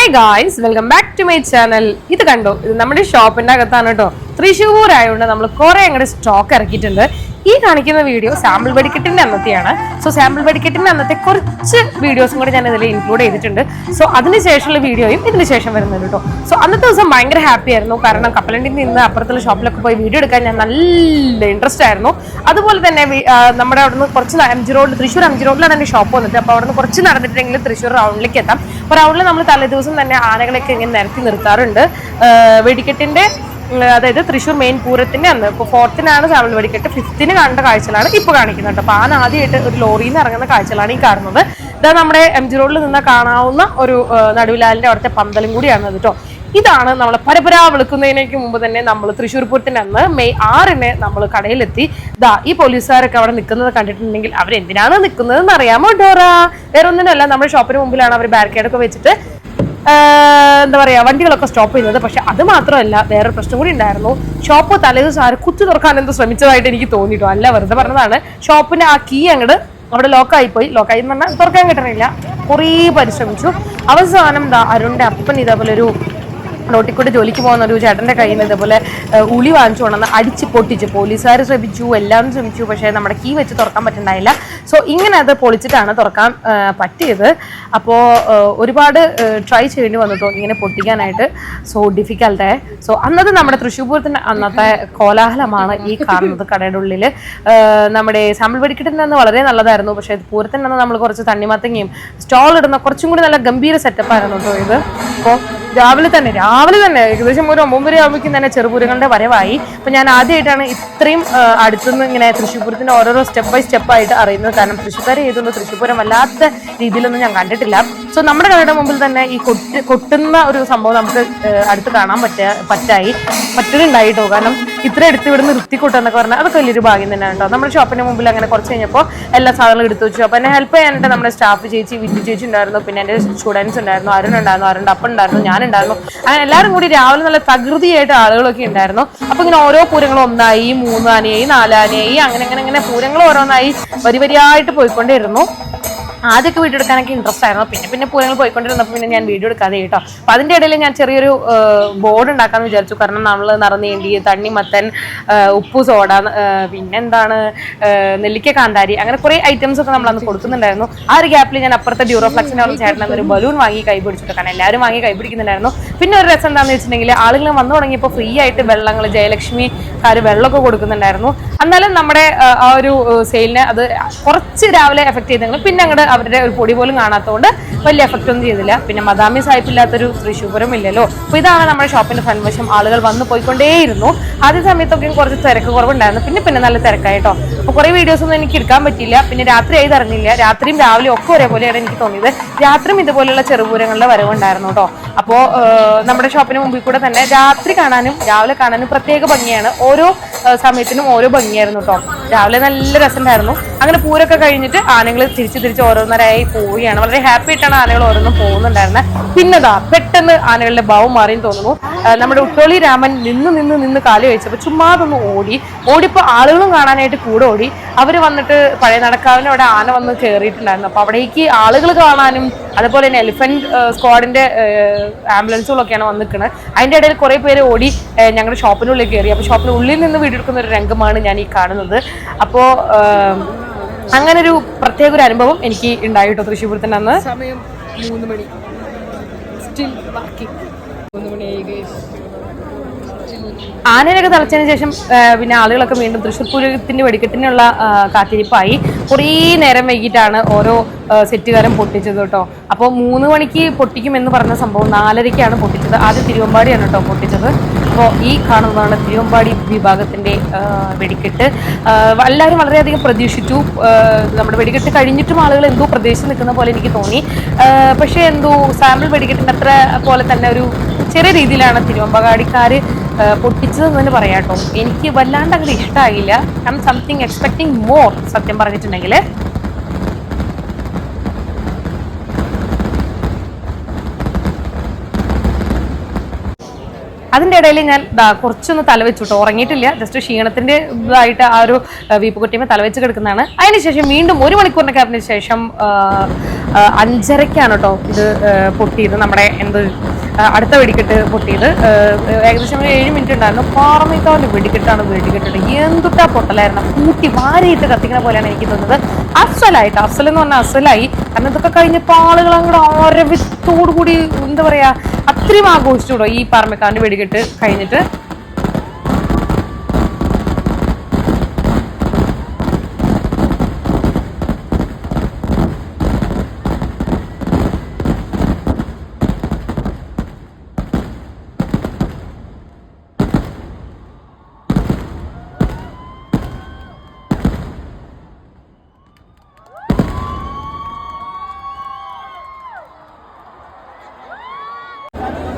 Hey guys welcome back to my channel ഇത് കണ്ടോ? ഇത് നമ്മുടെ ഷോപ്പിന്റെ അകത്താണ് കേട്ടോ. തൃശ്ശൂർ ആയതുകൊണ്ട് നമ്മൾ കുറെ അങ്ങോട്ട് സ്റ്റോക്ക് ഇറക്കിയിട്ടുണ്ട്. ഈ കാണിക്കുന്ന വീഡിയോ സാമ്പിൾ വെടിക്കെട്ടിന്റെ അന്നത്തെയാണ്. സോ സാമ്പിൾ വെടിക്കെട്ടിന്റെ അന്നത്തെ കുറച്ച് വീഡിയോസും കൂടി ഞാൻ ഇതിൽ ഇൻക്ലൂഡ് ചെയ്തിട്ടുണ്ട്. സോ അതിനുശേഷമുള്ള വീഡിയോയും ഇതിന് ശേഷം വരുന്നുണ്ട് കേട്ടോ സോ അന്നത്തെ ദിവസം ഭയങ്കര ഹാപ്പി ആയിരുന്നു. കാരണം കപ്പലണ്ടിയിൽ നിന്ന് അപ്പുറത്തുള്ള ഷോപ്പിലൊക്കെ പോയി വീഡിയോ എടുക്കാൻ ഞാൻ നല്ല ഇൻട്രസ്റ്റ് ആയിരുന്നു. അതുപോലെ തന്നെ നമ്മുടെ അവിടുന്ന് കുറച്ച് ജി റോഡിൽ തൃശ്ശൂർ ജി റോഡിലാണ് എന്റെ ഷോപ്പ് വന്നിട്ട് അപ്പോൾ അവിടുന്ന് കുറച്ച് നടന്നിട്ടുണ്ടെങ്കിൽ തൃശ്ശൂർ റൗണ്ടിലേക്ക് എത്താം. അപ്പോൾ റൗണ്ടിൽ നമ്മൾ തലേദിവസം തന്നെ ആനകളൊക്കെ ഇങ്ങനെ നിരത്തി നിർത്താറുണ്ട്. വെടിക്കെട്ടിന്റെ അതായത് തൃശ്ശൂർ മെയിൻ പൂരത്തിന്റെ അന്ന്. ഇപ്പോൾ ഫോർത്തിനാണ് ചാവൽ വെടിക്കെട്ട്. ഫിഫ്ത്തിന് കണ്ട കാഴ്ചകളാണ് ഇപ്പോൾ കാണിക്കുന്നത് കേട്ടോ. അപ്പോൾ ആന ആദ്യമായിട്ട് ഒരു ലോറിയിൽ നിന്ന് ഇറങ്ങുന്ന കാഴ്ചകളാണ് ഈ കാണുന്നത്. ഇതാ നമ്മുടെ എം ജി റോഡിൽ നിന്ന് കാണാവുന്ന ഒരു നടുവിലാലിന്റെ അവിടുത്തെ പന്തലും കൂടിയാണ് കേട്ടോ. ഇതാണ് നമ്മൾ പരപരാ വിളിക്കുന്നതിനേക്ക് മുമ്പ് തന്നെ നമ്മൾ തൃശ്ശൂർ പൂരത്തിന്റെ അന്ന് മെയ് ആറിന് നമ്മൾ കടയിലെത്തി. ദാ ഈ പോലീസുകാരൊക്കെ അവിടെ നിൽക്കുന്നത് കണ്ടിട്ടുണ്ടെങ്കിൽ അവരെന്തിനാണ് നിൽക്കുന്നതെന്ന് അറിയാമോ ഡോറ? വേറെ ഒന്നിനല്ല നമ്മുടെ ഷോപ്പിന് മുമ്പിലാണ് അവർ ബാരിക്കേഡൊക്കെ വെച്ചിട്ട് എന്താ പറയാ വണ്ടികളൊക്കെ സ്റ്റോപ്പ് ചെയ്യുന്നത്. പക്ഷെ അത് മാത്രമല്ല വേറൊരു പ്രശ്നം കൂടി ഉണ്ടായിരുന്നു. ഷോപ്പ് തലേദിവസം ആര് കുത്തി തുറക്കാൻ എന്തോ ശ്രമിച്ചതായിട്ട് എനിക്ക് തോന്നിയിട്ടു. അല്ല വെറുതെ പറഞ്ഞതാണ്. ഷോപ്പിന്റെ ആ കീ അങ്ങോട്ട് അവിടെ ലോക്കായി പോയി ലോക്കായി എന്ന് പറഞ്ഞാൽ തുറക്കാൻ കിട്ടണില്ല. കുറേ പരിശ്രമിച്ചു. അവസാനം എന്താ അരുണിന്റെ അപ്പൻ ഇതേപോലെ ഒരു റോട്ടിക്കൂടെ ജോലിക്ക് പോകുന്ന ഒരു ചേട്ടന്റെ കയ്യിൽ നിന്ന് ഇതുപോലെ ഉളി വാങ്ങിച്ചു കൊണ്ടുവന്ന് അടിച്ച് പൊട്ടിച്ചു പോലീസുകാർ ശ്രമിച്ചു എല്ലാം ശ്രമിച്ചു പക്ഷേ നമ്മുടെ കീ വെച്ച് തുറക്കാൻ പറ്റുന്നുണ്ടായില്ല സോ ഇങ്ങനെ അത് പൊളിച്ചിട്ടാണ് തുറക്കാൻ പറ്റിയത്. അപ്പോൾ ഒരുപാട് ട്രൈ ചെയ്യേണ്ടി വന്നിട്ടോ ഇങ്ങനെ പൊട്ടിക്കാനായിട്ട്. സോ ഡിഫിക്കൽട്ടേ സോ അന്നത് നമ്മുടെ തൃശ്ശൂർ പൂരത്തിന്റെ അന്നത്തെ കോലാഹലമാണ് ഈ കാണുന്നത് കടയുടെ ഉള്ളിൽ നമ്മുടെ സാമ്പിൾ വെടിക്കെട്ടിന്റെ അന്ന് വളരെ നല്ലതായിരുന്നു. പക്ഷേ പൂരത്തിന്റെ അന്ന് നമ്മൾ കുറച്ച് തണ്ണിമത്തങ്ങയും സ്റ്റോൾ ഇടുന്ന കുറച്ചും കൂടി നല്ല ഗംഭീര സെറ്റപ്പായിരുന്നു കേട്ടോ ഇത്. അപ്പോൾ രാവിലെ തന്നെ രാവിലെ തന്നെ. ഏകദേശം ഒരു ഒമ്പതര ആകുമ്പോഴേക്കും തന്നെ ചെറുപൂരങ്ങളുടെ വരവായി. അപ്പൊ ഞാൻ ആദ്യമായിട്ടാണ് ഇത്രയും അടുത്തുനിന്ന് ഇങ്ങനെ തൃശ്ശൂപൂരത്തിന്റെ ഓരോരോ സ്റ്റെപ്പ് ബൈ സ്റ്റെപ്പ് ആയിട്ട് അറിയുന്നത്. കാരണം തൃശ്ശൂർക്കാരെ ചെയ്തുകൊണ്ട് തൃശ്ശൂപൂരം വല്ലാത്ത രീതിയിലൊന്നും ഞാൻ കണ്ടിട്ടില്ല. സോ നമ്മുടെ കടയുടെ മുമ്പിൽ തന്നെ ഈ കൊട്ട് കൊട്ടുന്ന ഒരു സംഭവം നമുക്ക് അടുത്ത് കാണാൻ പറ്റ പറ്റായി. പറ്റുന്നുണ്ടായിട്ടോ കാരണം ഇത്ര എടുത്ത് ഇവിടെ നിർത്തി എന്നൊക്കെ പറഞ്ഞാൽ അതൊക്കെ വലിയൊരു ഭാഗ്യം തന്നെയാണ് കേട്ടോ. നമ്മുടെ ഷോപ്പിന് മുമ്പിൽ അങ്ങനെ കുറച്ച് കഴിഞ്ഞപ്പോൾ എല്ലാ സാധനങ്ങളും എടുത്തു വെച്ചു. അപ്പോൾ എന്നെ ഹെൽപ്പ് ചെയ്യാനായിട്ട് നമ്മുടെ സ്റ്റാഫ് ചേച്ചി വിദ്യു ചേച്ചി ഉണ്ടായിരുന്നു. പിന്നെ എന്റെ സ്റ്റുഡൻസ് ഉണ്ടായിരുന്നു. അരുൺ ഉണ്ടായിരുന്നു അരുണിന്റെ അപ്പം ഉണ്ടായിരുന്നു ഞാനുണ്ടായിരുന്നു അങ്ങനെ എല്ലാവരും കൂടി രാവിലെ നല്ല തകൃതിയായിട്ട് ആളുകളൊക്കെ ഉണ്ടായിരുന്നു. അപ്പോൾ ഇങ്ങനെ ഓരോ പൂരങ്ങളും ഒന്നായി മൂന്നാനയായി നാലാനയായി അങ്ങനെ അങ്ങനെ അങ്ങനെ പൂരങ്ങൾ ഓരോന്നായി വരി വരിയായിട്ട് പോയിക്കൊണ്ടേയിരുന്നു. ആദ്യമൊക്കെ വീഡിയോ എടുക്കാനൊക്കെ ഇൻട്രസ്റ്റ് ആയിരുന്നു. പിന്നെ പിന്നെ പൂരങ്ങൾ പോയിക്കൊണ്ടിരുന്നപ്പോൾ പിന്നെ ഞാൻ വീഡിയോ എടുക്കാതെ കേട്ടോ അപ്പൊ അതിന്റെ ഇടയിൽ ഞാൻ ചെറിയൊരു ബോർഡ് ഉണ്ടാക്കാന്ന് വിചാരിച്ചു. കാരണം നമ്മൾ നിറന്നേണ്ടി തണ്ണിമത്തൻ മത്തൻ ഉപ്പു സോഡ പിന്നെ പിന്നെന്താണ് നെല്ലിക്ക കാന്താരി അങ്ങനെ കുറേ ഐറ്റംസ് ഒക്കെ നമ്മൾ അന്ന് കൊടുക്കുന്നുണ്ടായിരുന്നു. ആ ഒരു ഗ്യാപ്പിൽ ഞാൻ അപ്പുറത്തെ ഡ്യൂറോഫ്ലക്സിന്റെ അവിടെ ചേട്ടൻ ഒരു ബലൂൺ വാങ്ങി കൈ എല്ലാവരും വാങ്ങി കൈ പിടിക്കുന്നുണ്ടായിരുന്നു. പിന്നെ ഒരു രസം എന്താണെന്ന് വെച്ചിട്ടുണ്ടെങ്കിൽ ആളുകൾ വന്നു തുടങ്ങിയപ്പോൾ ഫ്രീ ആയിട്ട് വെള്ളങ്ങൾ ജയലക്ഷ്മി കാര് വെള്ളമൊക്കെ കൊടുക്കുന്നുണ്ടായിരുന്നു. എന്നാലും നമ്മുടെ ആ ഒരു സെയിലിനെ അത് കുറച്ച് രാവിലെ എഫക്ട് ചെയ്തെങ്കിലും പിന്നെ അങ്ങോട്ട് അവരുടെ ഒരു പൊടി പോലും കാണാത്തതുകൊണ്ട് വലിയ എഫക്റ്റ് ഒന്നും ചെയ്തില്ല. പിന്നെ മദാമി സാഹിബില്ലാത്തൊരു തൃശ്ശൂപുരം ഇല്ലല്ലോ. അപ്പൊ ഇതാണ് നമ്മുടെ ഷോപ്പിന്റെ ഫ്രണ്ട് വശം. ആളുകൾ വന്നു പോയിക്കൊണ്ടേയിരുന്നു. ആദ്യ സമയത്തൊക്കെ കുറച്ച് തിരക്ക് കുറവുണ്ടായിരുന്നു. പിന്നെ പിന്നെ നല്ല തിരക്കായിട്ടോ അപ്പൊ കുറെ വീഡിയോസ് ഒന്നും എനിക്ക് എടുക്കാൻ പറ്റിയില്ല. പിന്നെ രാത്രി ആയി തറങ്ങില്ല രാത്രിയും രാവിലെയും ഒക്കെ ഒരേപോലെയാണ് എനിക്ക് തോന്നിയത്. രാത്രിയും ഇതുപോലെയുള്ള ചെറുപൂരങ്ങളുടെ വരവുണ്ടായിരുന്നു കേട്ടോ അപ്പോ നമ്മുടെ ഷോപ്പിന് മുമ്പിൽ കൂടെ തന്നെ രാത്രി കാണാനും രാവിലെ കാണാനും പ്രത്യേക ഭംഗിയാണ്. ഓരോ സമയത്തിനും ഓരോ ഭംഗിയായിരുന്നു കേട്ടോ രാവിലെ നല്ല രസമുണ്ടായിരുന്നു. അങ്ങനെ പൂരൊക്കെ കഴിഞ്ഞിട്ട് ആനകൾ തിരിച്ച് തിരിച്ച് ഓരോന്നരായി പോവുകയാണ്. വളരെ ഹാപ്പി ആയിട്ടാണ് ആനകൾ ഓരോന്നും പോകുന്നുണ്ടായിരുന്നത് പിന്നെതാ പെട്ടെന്ന് ആനകളുടെ ഭാവം മാറിയെന്ന് തോന്നുന്നു. നമ്മുടെ ഉട്ടോളി രാമൻ നിന്ന് നിന്ന് നിന്ന് കാലി വെച്ചപ്പോൾ ചുമ്മാതൊന്ന് ഓടി. ഓടിപ്പോൾ ആളുകളും കാണാനായിട്ട് കൂടെ ഓടി. അവർ വന്നിട്ട് പഴയ നടക്കാവിന് അവിടെ ആന വന്ന് കയറിയിട്ടുണ്ടായിരുന്നു അപ്പോൾ അവിടേക്ക് ആളുകൾ കാണാനും അതുപോലെ തന്നെ എലിഫന്റ് സ്ക്വാഡിന്റെ ആംബുലൻസുകളൊക്കെയാണ് വന്ന് നിൽക്കുന്നത് ഇടയിൽ കുറെ പേര് ഓടി ഞങ്ങളുടെ ഷോപ്പിനുള്ളിൽ കയറി. അപ്പോൾ ഷോപ്പിന് ഉള്ളിൽ നിന്ന് വീടെടുക്കുന്ന ഒരു രംഗമാണ് ഞാൻ ഈ കാണുന്നത്. അപ്പോൾ അങ്ങനെ ഒരു പ്രത്യേക ഒരു അനുഭവം എനിക്ക് ഉണ്ടായിട്ടോ തൃശ്ശൂർ പൂരത്തിന് അന്ന്? സമയം മൂന്ന് മണി. സ്റ്റിൽ വർക്കിംഗ് മൂന്ന് മണി ആനയൊക്കെ തളച്ചതിന് ശേഷം പിന്നെ ആളുകളൊക്കെ വീണ്ടും തൃശ്ശൂർ പൂരത്തിന്റെ വെടിക്കെട്ടിനുള്ള കാത്തിരിപ്പായി. കുറേ നേരം വൈകിട്ടാണ് ഓരോ സെറ്റുകാരും പൊട്ടിച്ചത് കേട്ടോ. അപ്പോൾ മൂന്ന് മണിക്ക് പൊട്ടിക്കും എന്ന് പറഞ്ഞ സംഭവം നാലരയ്ക്കാണ് പൊട്ടിച്ചത്. ആദ്യം തിരുവമ്പാടിയാണ് കേട്ടോ പൊട്ടിച്ചത്. അപ്പോൾ ഈ കാണുന്നതാണ് തിരുവമ്പാടി വിഭാഗത്തിന്റെ വെടിക്കെട്ട്. എല്ലാവരും വളരെയധികം പ്രതീക്ഷിച്ചു. നമ്മുടെ വെടിക്കെട്ട് കഴിഞ്ഞിട്ടും ആളുകൾ എന്തോ പ്രതീക്ഷിച്ച് നിൽക്കുന്ന പോലെ എനിക്ക് തോന്നി. പക്ഷേ എന്തോ സാമ്പിൾ വെടിക്കെട്ടിന്റെ അത്ര പോലെ തന്നെ ഒരു ചെറിയ രീതിയിലാണ് തിരുവമ്പാടിക്കാർ പൊട്ടിച്ചതെന്ന് തന്നെ പറയാം കേട്ടോ എനിക്ക് വല്ലാണ്ട് അങ്ങനെ ഇഷ്ടമായില്ല I'm something expecting more സത്യം പറഞ്ഞിട്ടുണ്ടെങ്കിൽ അതിന്റെ ഇടയിൽ ഞാൻ കുറച്ചൊന്ന് തലവെച്ചു കേട്ടോ ഉറങ്ങിയിട്ടില്ല. ജസ്റ്റ് ക്ഷീണത്തിന്റെ ഇതായിട്ട് ആ ഒരു വീപ്പ് കുട്ടിയമ്മ തലവെച്ച് കിടക്കുന്നതാണ്. അതിനുശേഷം വീണ്ടും ഒരു മണിക്കൂറിനൊക്കെ അതിന് ശേഷം അഞ്ചരക്കാണ് കേട്ടോ ഇത് പൊട്ടിയത്. നമ്മുടെ എന്ത് അടുത്ത വെടിക്കെട്ട് പൊട്ടിയത്. ഏകദേശം ഏഴ് മിനിറ്റ് ഉണ്ടായിരുന്നു. പാറമേക്കാവിന്റെ വെടിക്കെട്ടാണ് വെടിക്കെട്ടിട്ട് എന്തുട്ടാ പൊട്ടലായിരുന്നു. കൂട്ടി വാരിയിട്ട് കത്തിക്കുന്ന പോലെയാണ് എനിക്ക് തോന്നുന്നത്. അസലായിട്ട് അസൽ എന്ന് പറഞ്ഞാൽ അസലായി. കാരണം ഇതൊക്കെ കഴിഞ്ഞപ്പോൾ ആളുകൾ അങ്ങോട്ട് ആരവത്തോടു കൂടി എന്താ പറയാ അത്രയും ആഘോഷിച്ചു ഈ പാറമേക്കാവിന്റെ വെടിക്കെട്ട് കഴിഞ്ഞിട്ട്.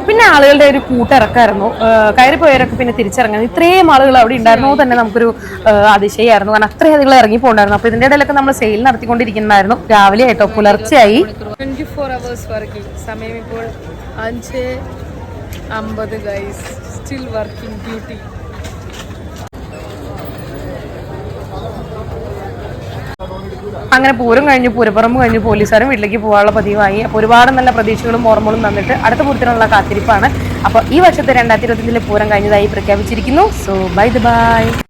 പിന്നെ ആളുകളുടെ ഒരു കൂട്ടിറക്കായിരുന്നു. കയറി പോയവരൊക്കെ പിന്നെ തിരിച്ചിറങ്ങുന്നത് ഇത്രയും ആളുകൾ അവിടെ ഉണ്ടായിരുന്നു തന്നെ നമുക്കൊരു അതിശയമായിരുന്നു. കാരണം അത്രയും അധികം ഇറങ്ങി പോകണ്ടായിരുന്നു അപ്പൊ ഇതിന്റെ ഇടയിലൊക്കെ നമ്മൾ സെയിൽ നടത്തിക്കൊണ്ടിരിക്കുന്നതായിരുന്നു രാവിലെ ആയിട്ടോ പുലർച്ചെയായി. ട്വന്റി ഫോർ അവേഴ്സ് വർക്കിംഗ് സമയം ഇപ്പോൾ അഞ്ച് അമ്പത് ഗൈസ് സ്റ്റിൽ വർക്കിംഗ് ഡ്യൂട്ടി അങ്ങനെ പൂരം കഴിഞ്ഞ് പൂരപ്പുറമ്പ് കഴിഞ്ഞ് പോലീസുകാരും വീട്ടിലേക്ക് പോകാനുള്ള പതിവായി. അപ്പോൾ ഒരുപാട് നല്ല പ്രതീക്ഷകളും ഓർമ്മകളും തന്നിട്ട് അടുത്ത പൂരത്തിനുള്ള കാത്തിരിപ്പാണ്. അപ്പോൾ ഈ വർഷത്തെ രണ്ടായിരത്തി ഇരുപത്തിയഞ്ചിലെ പൂരം കഴിഞ്ഞതായി പ്രഖ്യാപിച്ചിരിക്കുന്നു. So by the by